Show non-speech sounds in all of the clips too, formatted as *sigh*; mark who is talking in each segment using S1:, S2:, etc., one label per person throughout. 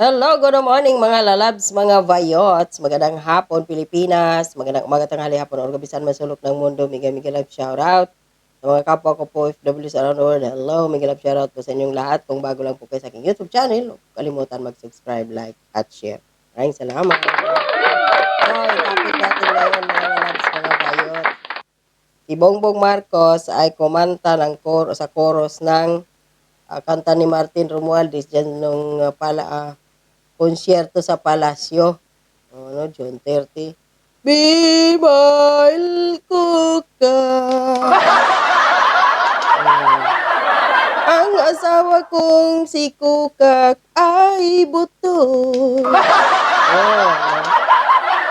S1: Hello, good morning mga lalabs, mga vayots. Magandang hapon Pilipinas, magandang umaga tanghali hapon or gabisan man sulok ng mundo. Miga miga love shout out. Sa mga kapwa ko po OFWs around the world, hello, miga love shout out po sa inyong lahat. Kung bago lang po kayo sa aking YouTube channel, kalimutan mag-subscribe, like, at share. Maraming salamat. So, topic natin ngayon mga lalabs, mga vayot. Si Bongbong Marcos ay kumanta ng kor sa chorus ng ah, kanta ni Martin Romualdez dyan nung ah, pala ah, konsyerto sa palasyo. Ano, June 30. Bimail Kuka. Hmm. Ang asawa kong si Kukak ay buto. Oh,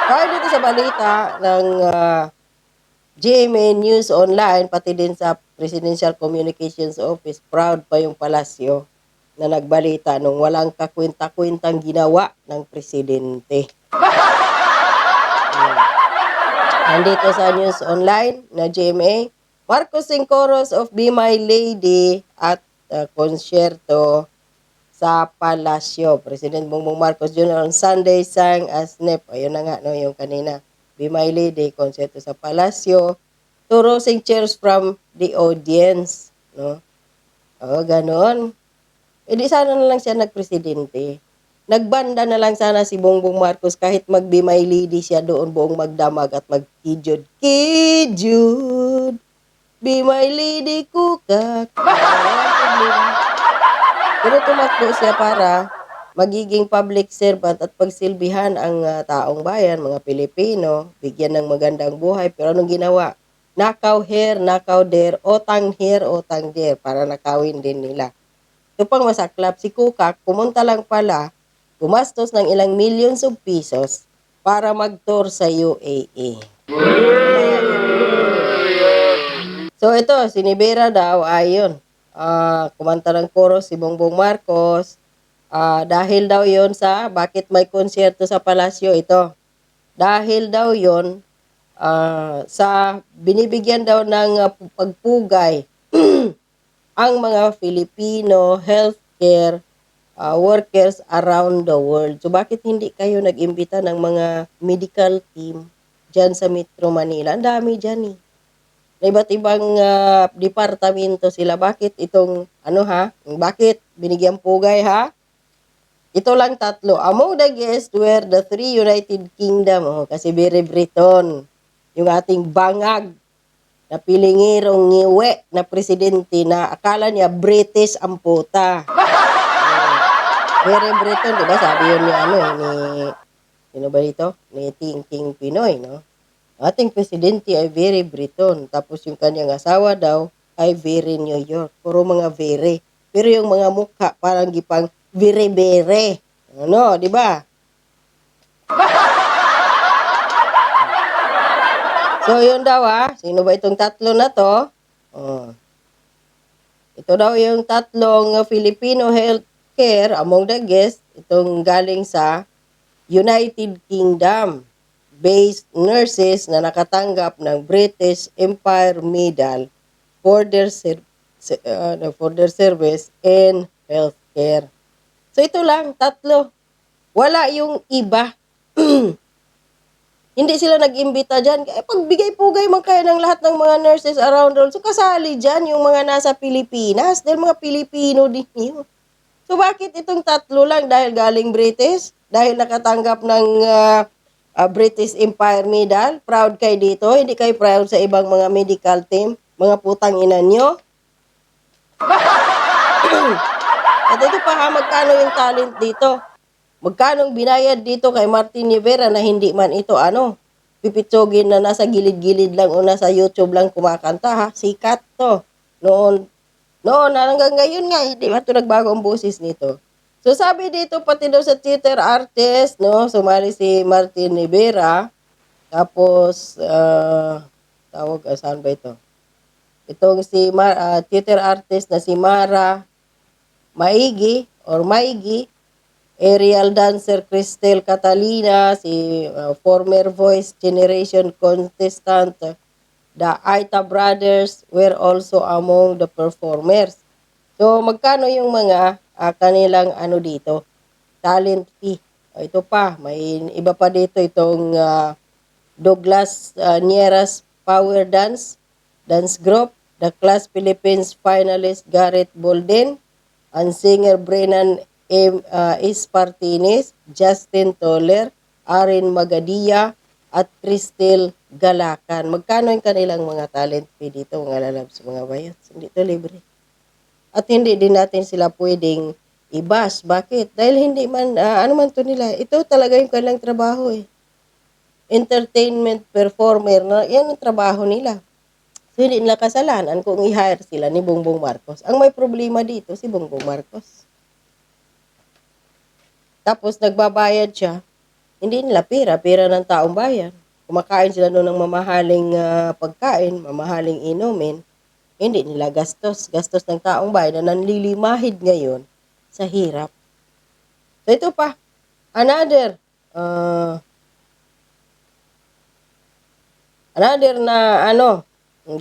S1: Dahil dito sa balita ng ah, GMA News Online, pati din sa Presidential Communications Office, proud pa yung palasyo na nagbalita nung walang kakwenta-kwentang ginawa ng presidente. Hmm. Nandito sa News Online na GMA, Marcos Sincoros of Be My Lady at uh, sa Palasyo. President Bongbong Marcos Jr. on Sunday sang as NEP. Ayun na nga, no, yung kanina. Be My Lady, konsyerto sa Palasyo. To rosing cheers from the audience. No? O, ganon. E di sana na lang siya nagpresidente. Nagbanda na lang sana si Bongbong Marcos kahit mag-be my lady siya doon buong magdamag at magkijud. Kijud! Be my lady kukak. Pero tumakbo siya para magiging public servant at pagsilbihan ang ah, taong bayan, mga Pilipino, bigyan ng magandang buhay. Pero anong ginawa? Nakaw here, nakaw there, otang here, otang there, para nakawin din nila. Ito pang masaklap, si Kukak, pumunta lang pala, gumastos ng ilang millions of pesos para mag-tour sa UAE. So ito, si Nivera daw, ayon, ah kumanta ng chorus si Bongbong Marcos, ah dahil daw yon sa bakit may konsyerto sa palasyo ito. Dahil daw yon ah, sa binibigyan daw ng ah, pagpugay *clears throat* ang mga Filipino healthcare uh, workers around the world. So bakit hindi kayo nag-imbita ng mga medical team dyan sa Metro Manila? Ang dami dyan eh. Na iba't ibang ah, departamento sila. Bakit itong, ano ha? Bakit binigyan pugay ha? Ito lang tatlo. Among the guests were the three United Kingdom. Oh, kasi very Briton. Yung ating bangag na pilingirong ngiwe na presidente na akala niya British ang puta. Very Briton, di ba? Sabi yun ni ano, ni, sino ba dito? Ni Thinking Pinoy, no? Ating presidente ay very Briton. Tapos yung kanyang asawa daw ay very New York. Puro mga very. Pero yung mga mukha parang gipang very-very. Ano, di ba? So, yun daw ah. Sino ba itong tatlo na to? Oh. Ito daw yung tatlong Filipino healthcare among the guests. Itong galing sa United Kingdom based nurses na nakatanggap ng British Empire Medal for their ser- se- uh, for their service in healthcare. So ito lang, tatlo. Wala yung iba. *clears throat* Hindi sila nag-imbita dyan. Eh, pagbigay-pugay man kayo ng lahat ng mga nurses around the world. So, kasali dyan yung mga nasa Pilipinas. Dahil mga Pilipino din yun. So, bakit itong tatlo lang? Dahil galing British? Dahil nakatanggap ng ah, ah, British Empire Medal? Proud kayo dito? Hindi kayo proud sa ibang mga medical team? Mga putang ina nyo? *coughs* At ito pa ha, magkano yung talent dito? Magkano binayad dito kay Martin Rivera na hindi man ito ano, pipitsogin na nasa gilid-gilid lang o nasa YouTube lang kumakanta ha. Sikat to. Noon, noon hanggang ngayon nga, hindi ba ito nagbago ang boses nito. So sabi dito pati daw sa theater artist, no, sumali si Martin Rivera. Tapos, ah, tawag, ah, saan ba ito? Itong si Mar, ah, theater artist na si Mara Maigi or Maigi, aerial dancer Cristel Catalina, si uh, former Voice Generation contestant, uh, the Aita brothers were also among the performers. So magkano yung mga uh, kanilang ano dito? talent fee. O, ito pa, may iba pa dito itong ah, Douglas uh, Nieras Power Dance Dance Group, the Class Philippines finalist Garrett Bolden, and singer Brennan M. Uh, Espartines, Justin Toller, Arin Magadia, at Cristel Galakan. Magkano yung kanilang mga talent fee dito, mga lalabs, mga bayot? Hindi to libre. At hindi din natin sila pwedeng ibas. Bakit? Dahil hindi man, ah, ano man to nila, ito talaga yung kanilang trabaho eh entertainment performer na yan ang trabaho nila. So, hindi nila kasalanan kung i-hire sila ni Bongbong Marcos. Ang may problema dito, si Bongbong Marcos. Tapos, nagbabayad siya. Hindi nila pera, pera ng taong bayan. Kumakain sila noon ng mamahaling ah, pagkain, mamahaling inumin. Hindi nila gastos. Gastos ng taong bayan na nanlilimahid ngayon sa hirap. So, ito pa. Another uh, Another na ano,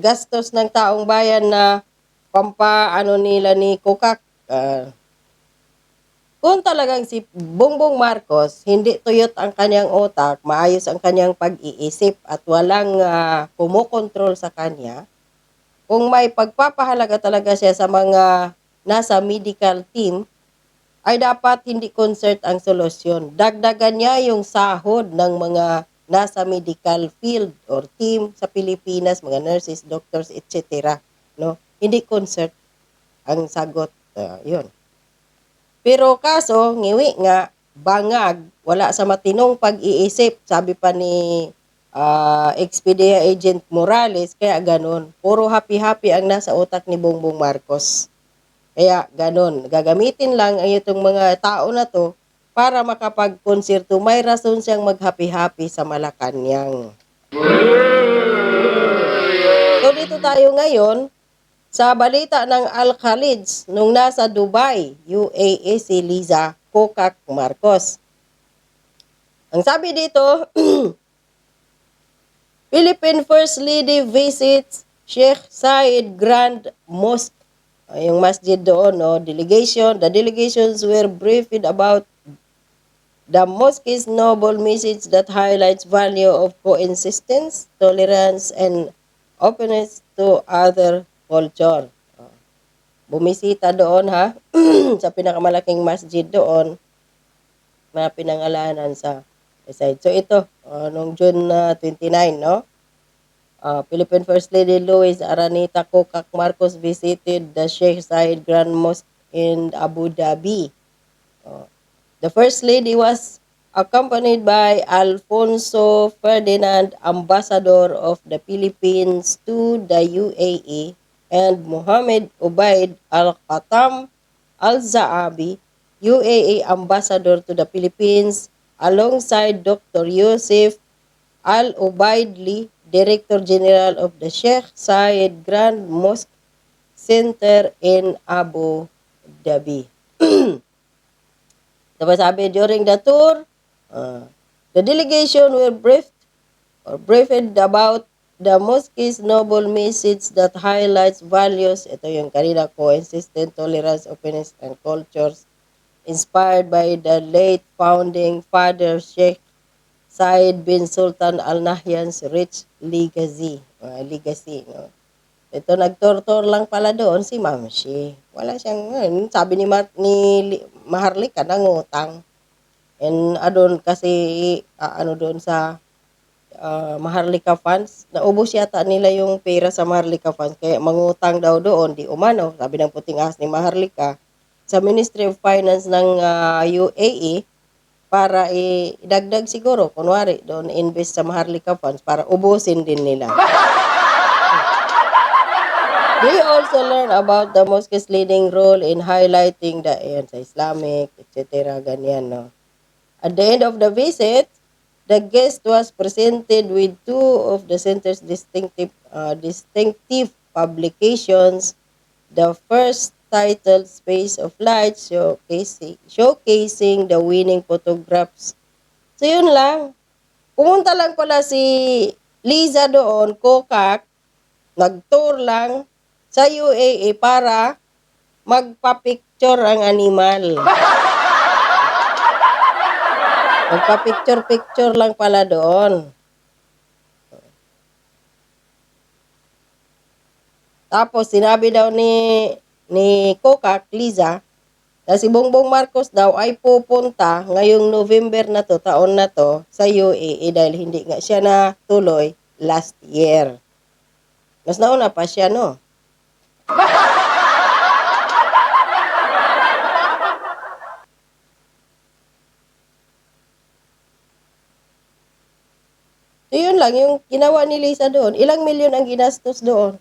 S1: gastos ng taong bayan na pampa ano nila ni Kukak. ah, kung talagang si Bongbong Marcos hindi tuyot ang kanyang utak, maayos ang kanyang pag-iisip at walang uh, kumokontrol sa kanya, kung may pagpapahalaga talaga siya sa mga nasa medical team, ay dapat hindi concert ang solusyon. Dagdagan niya yung sahod ng mga nasa medical field or team sa Pilipinas, mga nurses, doctors, etc. No? Hindi concert ang sagot. Uh, yun. Pero kaso, ngiwi nga, bangag, wala sa matinong pag-iisip, sabi pa ni uh, Expedia Agent Morales, kaya ganun. Puro happy-happy ang nasa utak ni Bongbong Marcos. Kaya ganun, gagamitin lang ang itong mga tao na to para makapag-konserto, may rason siyang mag-happy-happy sa Malacanang. So dito tayo ngayon sa balita ng Al-Khalids nung nasa Dubai, UAE si Liza Kokak Marcos. Ang sabi dito, *clears throat* Philippine First Lady visits Sheikh Said Grand Mosque. Yung masjid doon, no? delegation. The delegations were briefed about the mosque's noble message that highlights value of coexistence, tolerance, and openness to other culture. Oh. Bumisita doon ha, *clears throat* sa pinakamalaking masjid doon na pinangalanan sa side. So ito, uh, nung June uh, 29, no? Uh, Philippine First Lady Louise Aranita Kokak Marcos visited the Sheikh Zayed Grand Mosque in Abu Dhabi. Uh, the First Lady was accompanied by Alfonso Ferdinand, Ambassador of the Philippines to the UAE, and Mohammed Ubaid Al-Khatam Al-Zaabi, UAE Ambassador to the Philippines, alongside Dr. Yusuf Al-Ubaidli, Director General of the Sheikh Zayed Grand Mosque Center in Abu Dhabi. *clears throat* Diba sabi, during the tour, uh, the delegation were briefed or briefed about the mosque's noble message that highlights values, ito yung kanina coexistent tolerance, openness, and cultures, inspired by the late founding father Sheikh Said bin Sultan Al Nahyan's rich legacy. Uh, legacy, no? Ito, nagtortor lang pala doon si Ma'am Shi. Wala siyang, sabi ni, Mar ni Maharlika, nangutang. And adon kasi, uh, ano doon sa uh, Maharlika funds, naubos yata nila yung pera sa Maharlika funds. Kaya mangutang daw doon, di umano, sabi ng puting ahas ni Maharlika, sa Ministry of Finance ng uh, UAE, para idagdag siguro, kunwari, doon invest sa Maharlika funds para ubusin din nila. *laughs* They also learn about the mosque's leading role in highlighting the ayan, sa Islamic, etc. Ganyan, no? At the end of the visit, the guest was presented with two of the center's distinctive uh, distinctive publications. The first titled Space of Light showcasing, showcasing the winning photographs. So yun lang. Pumunta lang pala si Liza doon, Kokak, nag-tour lang, sa UAE para magpa-picture ang animal. *laughs* Magpa-picture-picture lang pala doon. Tapos sinabi daw ni ni Coca Liza na si Bongbong Marcos daw ay pupunta ngayong November na to, taon na to, sa UAE dahil hindi nga siya na tuloy last year. Mas nauna pa siya, no? So lang, yung ginawa ni Lisa doon, ilang milyon ang ginastos doon.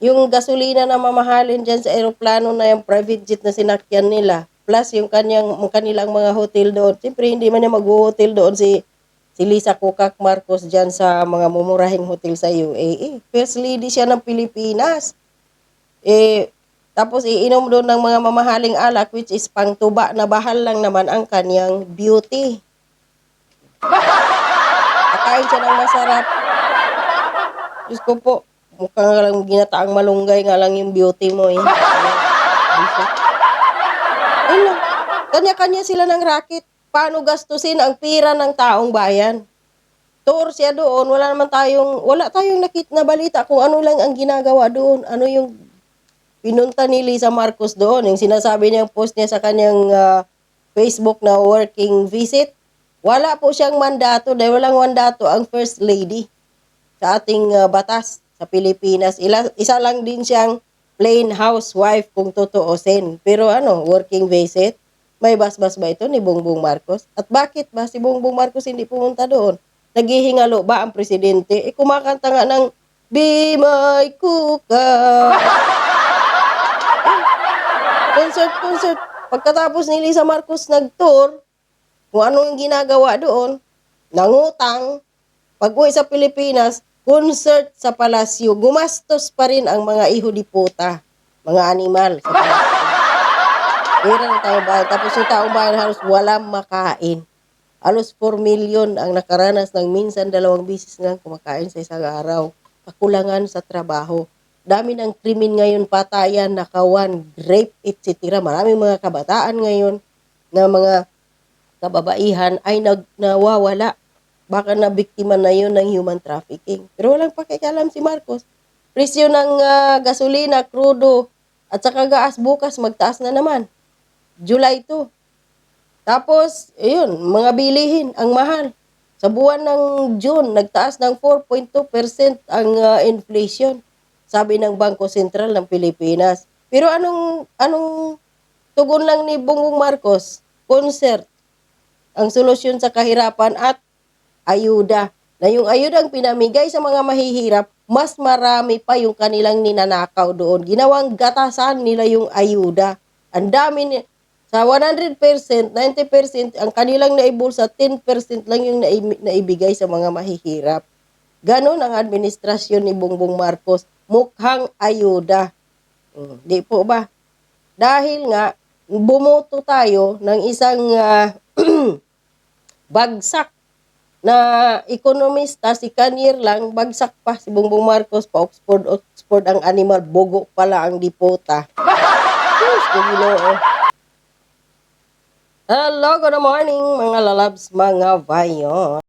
S1: Yung gasolina na mamahalin dyan sa aeroplano na yung private jet na sinakyan nila, plus yung kanyang, kanilang mga hotel doon. Siyempre, hindi man niya mag-hotel doon si, si Lisa Kukak Marcos dyan sa mga mumurahing hotel sa UAE. First lady siya ng Pilipinas. Eh, tapos iinom doon ng mga mamahaling alak which is pangtuba na bahal lang naman ang kanyang beauty. *laughs* Kakain siya ng masarap. Diyos ko po, mukhang nga lang ginataang malunggay nga lang yung beauty mo eh. Lang. Kanya-kanya sila ng racket. Paano gastusin ang pira ng taong bayan? Tour siya doon, wala naman tayong, wala tayong nakit na balita kung ano lang ang ginagawa doon. Ano yung pinunta ni Lisa Marcos doon. Yung sinasabi niyang post niya sa kanyang ah, Facebook na working visit. Wala po siyang mandato dahil walang mandato ang First Lady sa ating ah, batas sa Pilipinas. Ila, isa lang din siyang plain housewife kung tutuusin. Pero ano, working visit, may basbas ba ito ni Bongbong Marcos? At bakit ba si Bongbong Marcos hindi pumunta doon? Naghihingalo ba ang presidente? Eh kumakanta nga ng Be my kuka. *laughs* concert, concert. Pagkatapos ni Lisa Marcos nag-tour, kung ano yung ginagawa doon, nangutang, pag uwi sa Pilipinas, concert sa palasyo, gumastos pa rin ang mga iho di puta, mga animal sa palasyo. Pera ng taong bayan. Tapos yung taong bayan halos walang makain. Halos 4 million ang nakaranas ng minsan dalawang bisis nga kumakain sa isang araw. Kakulangan sa trabaho. Dami ng krimen ngayon, patayan, nakawan, rape, etc. Maraming mga kabataan ngayon na mga kababaihan ay nag, nawawala. Baka na biktima na yun ng human trafficking. Pero walang pakialam si Marcos. Presyo ng ah, gasolina, krudo, at saka gas bukas magtaas na naman. July 2. Tapos, ayun, mga bilihin, ang mahal. Sa buwan ng June, nagtaas ng 4.2% ang ah, inflation, sabi ng Bangko Sentral ng Pilipinas. Pero anong anong tugon lang ni Bongbong Marcos? Concert. Ang solusyon sa kahirapan at ayuda. Na yung ayuda ang pinamigay sa mga mahihirap, mas marami pa yung kanilang ninanakaw doon. Ginawang gatasan nila yung ayuda. Ang dami ni sa 100%, 90% ang kanilang naibulsa, 10% lang yung naib- naibigay sa mga mahihirap. Ganon ang administrasyon ni Bongbong Marcos. Mukhang ayuda. Hmm, Di po ba? Dahil nga, bumoto tayo ng isang ah, *clears throat* bagsak na ekonomista, si Kanye lang, bagsak pa si Bongbong Marcos pa Oxford, Oxford ang animal, bogo pala ang dipota. *laughs* Ginoo. Hello, good morning mga lalabs, mga vayo.